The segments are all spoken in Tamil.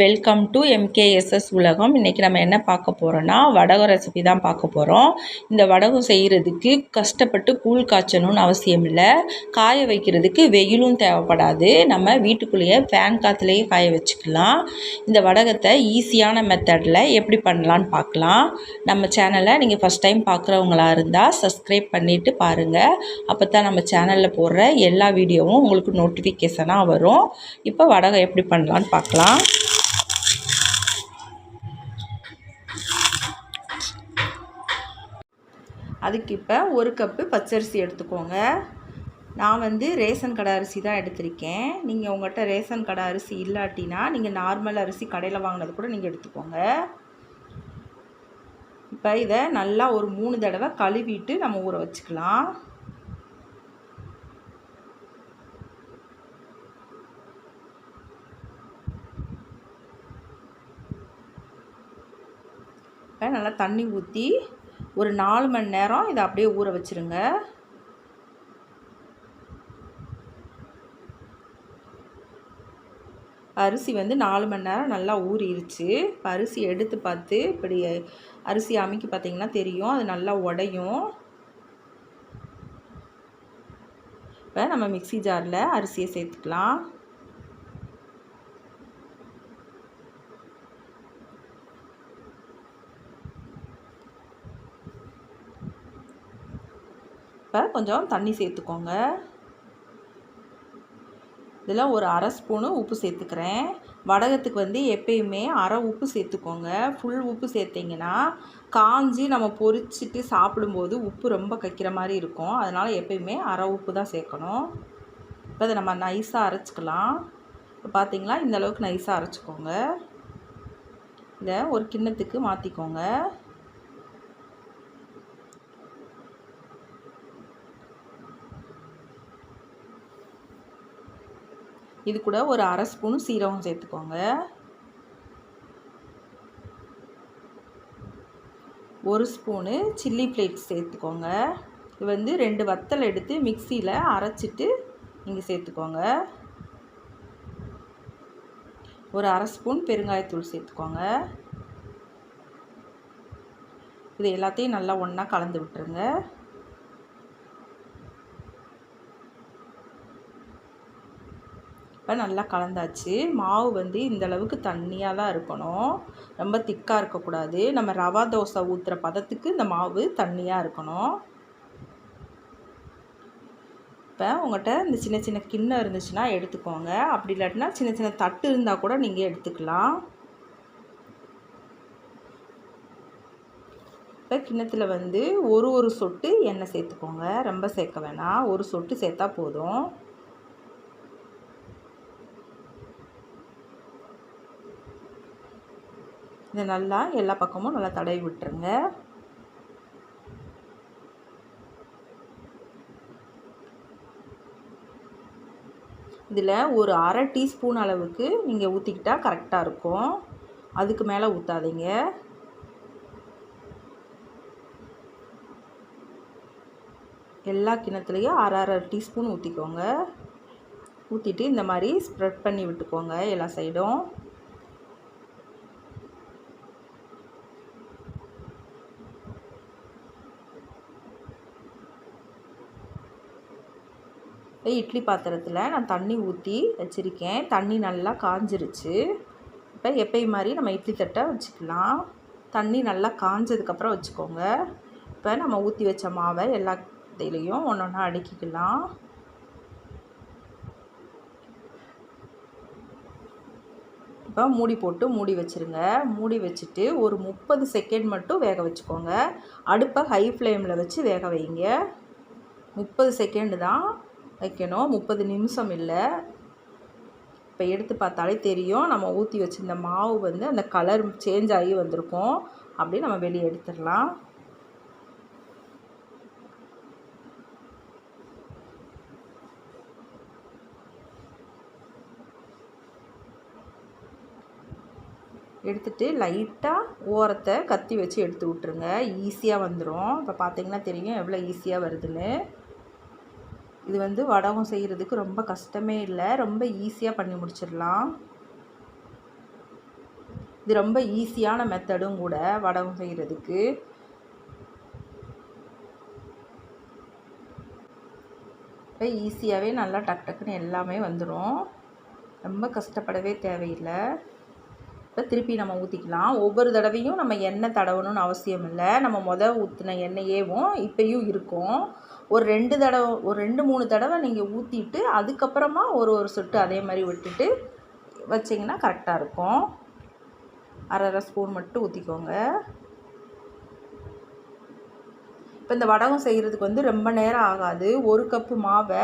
வெல்கம் டு எம்கேஎஸ்எஸ் உலகம். இன்றைக்கி நம்ம என்ன பார்க்க போகிறோன்னா வடகம் ரெசிபி தான் பார்க்க போகிறோம் இந்த வடகம் செய்கிறதுக்கு கஷ்டப்பட்டு கூழ் காய்ச்சணும்னு அவசியம் இல்லை. காய வைக்கிறதுக்கு வெயிலும் தேவைப்படாது. நம்ம வீட்டுக்குள்ளேயே ஃபேன் காற்றுலேயே காய வச்சுக்கலாம். இந்த வடகத்தை ஈஸியான மெத்தடில் எப்படி பண்ணலான்னு பார்க்கலாம். நம்ம சேனலை நீங்கள் ஃபஸ்ட் டைம் பார்க்குறவங்களா இருந்தால் சப்ஸ்கிரைப் பண்ணிவிட்டு பாருங்கள் அப்போ தான் நம்ம சேனலில் போடுற எல்லா வீடியோவும் உங்களுக்கு நோட்டிஃபிகேஷனாக வரும். இப்போ வடகம் எப்படி பண்ணலான்னு பார்க்கலாம். அதுக்கு இப்போ ஒரு கப்பு பச்சரிசி எடுத்துக்கோங்க. நான் வந்து ரேஷன் கடை அரிசி தான் எடுத்திருக்கேன். நீங்கள் உங்கள்கிட்ட ரேஷன் கடை அரிசி இல்லாட்டினா நீங்கள் நார்மல் அரிசி கடையில் வாங்கினது கூட நீங்கள் எடுத்துக்கோங்க. இப்போ இதை நல்லா ஒரு மூணு தடவை கழுவிட்டு நம்ம ஊற வச்சுக்கலாம். இப்போ நல்லா தண்ணி ஊற்றி ஒரு நாலு மணி நேரம் இதை அப்படியே ஊற வச்சுருங்க. அரிசி வந்து நாலு மணி நேரம் நல்லா ஊறிடுச்சு இப்போ அரிசி எடுத்து பார்த்து இப்படி அரிசி அமைக்கி பார்த்திங்கன்னா தெரியும். அது நல்லா உடையும். இப்போ நம்ம மிக்சி ஜாரில் அரிசியை சேர்த்துக்கலாம். இப்போ கொஞ்சம் தண்ணி சேர்த்துக்கோங்க. இதில் ஒரு அரை ஸ்பூனு உப்பு சேர்த்துக்கிறேன். வடகத்துக்கு வந்து எப்பயுமே அரை உப்பு சேர்த்துக்கோங்க. ஃபுல் உப்பு சேர்த்திங்கன்னா காஞ்சி நம்ம பொரிச்சிட்டு சாப்பிடும்போது உப்பு ரொம்ப கைக்கிற மாதிரி இருக்கும். அதனால் எப்பயுமே அரை உப்பு தான் சேர்க்கணும். இப்போ அதை நம்ம நைஸாக அரைச்சிக்கலாம். இப்போ பார்த்தீங்களா இந்தளவுக்கு நைஸாக அரைச்சிக்கோங்க. இதை ஒரு கிண்ணத்துக்கு மாற்றிக்கோங்க இது கூட ஒரு அரை ஸ்பூன் சீரகம் சேர்த்துக்கோங்க. ஒரு ஸ்பூனு சில்லி ஃப்ளேக்ஸ் சேர்த்துக்கோங்க. இது வந்து ரெண்டு வத்தல் எடுத்து மிக்சியில் அரைச்சிட்டு நீங்கள் சேர்த்துக்கோங்க. ஒரு அரை ஸ்பூன் பெருங்காயத்தூள் சேர்த்துக்கோங்க. இது எல்லாத்தையும் நல்லா ஒன்றா கலந்து விட்டுருங்க. இப்போ நல்லா கலந்தாச்சு. மாவு வந்து இந்தளவுக்கு தண்ணியாக தான் இருக்கணும். ரொம்ப திக்காக இருக்கக்கூடாது. நம்ம ரவா தோசை ஊற்றுற பதத்துக்கு இந்த மாவு தண்ணியாக இருக்கணும். இப்போ உங்கள்கிட்ட இந்த சின்ன சின்ன கிண்ணம் இருந்துச்சுன்னா எடுத்துக்கோங்க. அப்படி இல்லாட்டினா சின்ன சின்ன தட்டு இருந்தால் கூட நீங்கள் எடுத்துக்கலாம். இப்போ கிண்ணத்தில் வந்து ஒரு ஒரு சொட்டு எண்ணெய் சேர்த்துக்கோங்க. ரொம்ப சேர்க்க வேணாம். ஒரு சொட்டு சேர்த்தா போதும். இதை நல்லா எல்லா பக்கமும் நல்லா தடவி விட்டுருங்க. இதில் ஒரு அரை டீஸ்பூன் அளவுக்கு நீங்கள் ஊற்றிக்கிட்டால் கரெக்டாக இருக்கும். அதுக்கு மேலே ஊற்றாதீங்க எல்லா கிணத்துலேயும் அரை அரை டீஸ்பூன் ஊற்றிக்கோங்க ஊற்றிட்டு இந்த மாதிரி ஸ்ப்ரெட் பண்ணி விட்டுக்கோங்க எல்லா சைடும். இட்லி பாத்திரத்தில் நான் தண்ணி ஊற்றி வச்சுருக்கேன். தண்ணி நல்லா காஞ்சிருச்சு. இப்போ எப்பயும் மாதிரி நம்ம இட்லி தட்டை வச்சுக்கலாம். தண்ணி நல்லா காஞ்சதுக்கப்புறம் வச்சுக்கோங்க. இப்போ நம்ம ஊற்றி வச்ச மாவை எல்லா இதிலையும் ஒன்று ஒன்றா அடுக்கிக்கலாம். இப்போ மூடி போட்டு மூடி வச்சுருங்க. மூடி வச்சுட்டு ஒரு முப்பது செகண்ட் மட்டும் வேக வச்சுக்கோங்க. அடுப்பை ஹை ஃப்ளேமில் வச்சு வேக வைங்க. முப்பது செகண்டு தான் வைக்கணும். முப்பது நிமிஷம் இல்லை. இப்போ எடுத்து பார்த்தாலே தெரியும். நம்ம ஊற்றி வச்சுருந்த மாவு வந்து அந்த கலர் சேஞ்ச் ஆகி வந்திருக்கும். அப்படி நம்ம வெளியே எடுத்துடலாம். எடுத்துகிட்டு லைட்டாக ஓரத்தை கத்தி வச்சு எடுத்து விட்ருங்க ஈஸியாக வந்துடும் இப்போ பார்த்தீங்கன்னா தெரியும் எவ்வளோ ஈஸியாக வருதுன்னு. இது வந்து வடகம் செய்கிறதுக்கு ரொம்ப கஷ்டமே இல்லை. ரொம்ப ஈஸியாக பண்ணி முடிச்சிடலாம். இது ரொம்ப ஈஸியான மெத்தடும் கூட வடகம் செய்கிறதுக்கு இப்போ ஈஸியாகவே நல்லா டக் டக்குன்னு எல்லாமே வந்துடும் ரொம்ப கஷ்டப்படவே தேவையில்லை. இப்போ திருப்பி நம்ம ஊற்றிக்கலாம் ஒவ்வொரு தடவையும் நம்ம எண்ணெய் தடவணும்னு அவசியம் இல்லை. நம்ம மொதல் ஊற்றின எண்ணெயேவும் இப்போயும் இருக்கும். ஒரு ரெண்டு தடவை ஒரு ரெண்டு மூணு தடவை நீங்கள் ஊற்றிட்டு அதுக்கப்புறமா ஒரு ஒரு சொட்டு அதே மாதிரி விட்டுட்டு வச்சிங்கன்னா கரெக்டாக இருக்கும். அரை அரை ஸ்பூன் மட்டும் ஊற்றிக்கோங்க இப்போ இந்த வடகம் செய்கிறதுக்கு வந்து ரொம்ப நேரம் ஆகாது. ஒரு கப்பு மாவை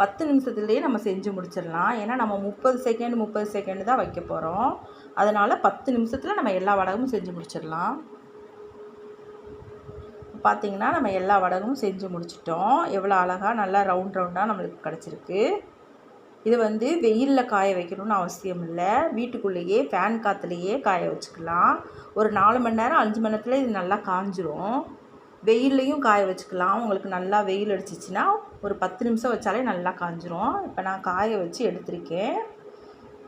பத்து நிமிஷத்துலேயே நம்ம செஞ்சு முடிச்சிடலாம். ஏன்னா நம்ம முப்பது செகண்ட் முப்பது செகண்ட் தான் வைக்க போகிறோம் அதனால் பத்து நிமிஷத்தில் நம்ம எல்லா வடகமும் செஞ்சு முடிச்சிடலாம். பார்த்திங்கன்னா நம்ம எல்லா வடகமும் செஞ்சு முடிச்சிட்டோம். எவ்வளோ அழகாக நல்லா ரவுண்ட் ரவுண்டாக நம்மளுக்கு கிடச்சிருக்கு. இது வந்து வெயிலில் காய வைக்கணும்னு அவசியம் இல்லை. வீட்டுக்குள்ளேயே ஃபேன் காற்றுலையே காய வச்சுக்கலாம். ஒரு நாலு மணி நேரம் அஞ்சு மணி நேரத்தில் இது நல்லா காஞ்சிரும். வெயில்லையும் காய வச்சுக்கலாம். உங்களுக்கு நல்லா வெயில் அடிச்சிச்சின்னா ஒரு பத்து நிமிஷம் வச்சாலே நல்லா காஞ்சிரும். இப்போ நான் காய வச்சு எடுத்திருக்கேன்.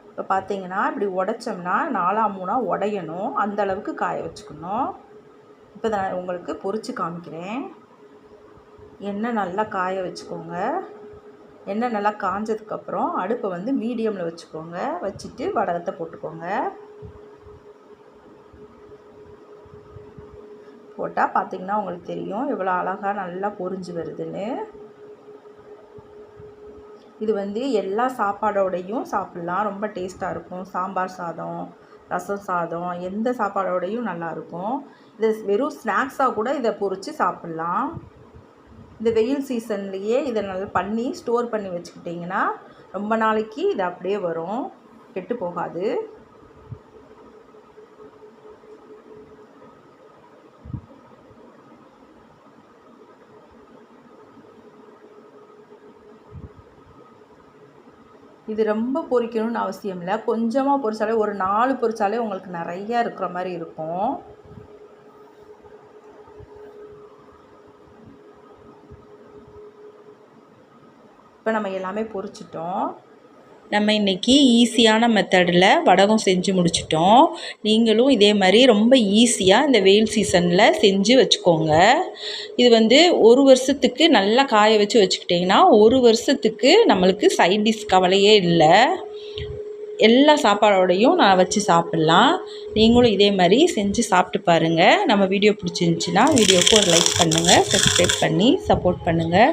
இப்போ பார்த்தீங்கன்னா இப்படி உடச்சோம்னா நாலா மூணாக உடையணும். அந்த அளவுக்கு காய வச்சுக்கணும். இப்போ நான் உங்களுக்கு பொரித்து காமிக்கிறேன். எண்ணெய் நல்லா காய வச்சுக்கோங்க. எண்ணெய் நல்லா காஞ்சதுக்கப்புறம் அடுப்பை வந்து மீடியமில் வச்சுக்கோங்க. வச்சுட்டு வடகத்தை போட்டுக்கோங்க. போட்டால் பார்த்திங்கன்னா உங்களுக்கு தெரியும் எவ்வளோ அழகாக நல்லா பொரிஞ்சு வருதுன்னு. இது வந்து எல்லா சாப்பாடோடையும் சாப்பிட்லாம். ரொம்ப டேஸ்ட்டாக இருக்கும். சாம்பார் சாதம் ரசம் சாதம் எந்த சாப்பாடோடையும் நல்லாயிருக்கும் இது வெறும் ஸ்நாக்ஸாக கூட இதை பொரித்து சாப்பிட்லாம். இந்த வெயில் சீசன்லேயே இதை நல்லா பண்ணி ஸ்டோர் பண்ணி வச்சுக்கிட்டிங்கன்னா ரொம்ப நாளைக்கு இது அப்படியே வரும். கெட்டு போகாது. இது ரொம்ப பொறிக்கணும்னு அவசியம் இல்லை. கொஞ்சமாக பொறிச்சாலே ஒரு நாலு பொறிச்சாலே உங்களுக்கு நிறையா இருக்கிற மாதிரி இருக்கும். இப்போ நம்ம எல்லாமே பொரிச்சிட்டோம் நம்ம இன்றைக்கி ஈஸியான மெத்தடில் வடகம் செஞ்சு முடிச்சிட்டோம். நீங்களும் இதே மாதிரி ரொம்ப ஈஸியாக இந்த வெயில் சீசனில் செஞ்சு வச்சுக்கோங்க. இது வந்து ஒரு வருஷத்துக்கு நல்லா காய வச்சு வச்சுக்கிட்டிங்கன்னா ஒரு வருஷத்துக்கு நம்மளுக்கு சைட் டிஷ் கவலையே இல்லை. எல்லா சாப்பாடோடையும் நான் வச்சு சாப்பிட்லாம். நீங்களும் இதே மாதிரி செஞ்சு சாப்பிட்டு பாருங்கள் நம்ம வீடியோ பிடிச்சிருந்துச்சின்னா வீடியோவுக்கு ஒரு லைக் பண்ணுங்கள் சப்ஸ்கிரைப் பண்ணி சப்போர்ட் பண்ணுங்கள்